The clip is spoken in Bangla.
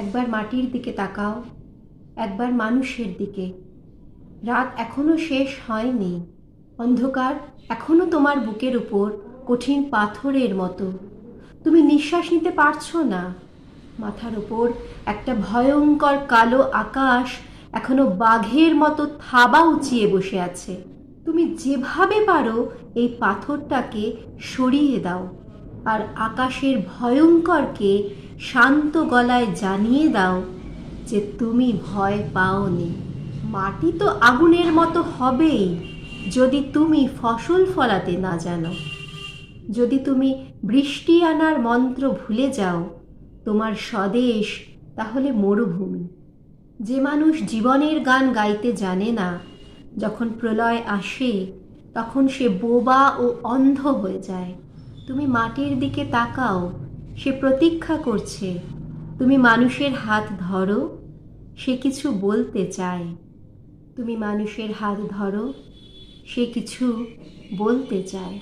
একবার মাটির দিকে তাকাও, একবার মানুষের দিকে। রাত এখনও শেষ হয়নি, অন্ধকার এখনও তোমার বুকের উপর কঠিন পাথরের মতো। তুমি নিঃশ্বাস নিতে পারছ না। মাথার উপর একটা ভয়ঙ্কর কালো আকাশ এখনও বাঘের মতো থাবা উঁচিয়ে বসে আছে। তুমি যেভাবে পারো এই পাথরটাকে সরিয়ে দাও, আর আকাশের ভয়ঙ্করকে শান্ত গলায় জানিয়ে দাও যে তুমি ভয় পাওনি। মাটি তো আগুনের মতো হবেই, যদি তুমি ফসল ফলাতে না জানো। যদি তুমি বৃষ্টি আনার মন্ত্র ভুলে যাও, তোমার স্বদেশ তাহলে মরুভূমি। যে মানুষ জীবনের গান গাইতে জানে না, যখন প্রলয় আসে, তখন সে বোবা ও অন্ধ হয়ে যায়। তুমি মাটির দিকে তাকাও সে প্রতীক্ষা করছে, তুমি মানুষের হাত ধরো, সে কিছু বলতে চায়। তুমি মানুষের হাত ধরো, সে কিছু বলতে চায়।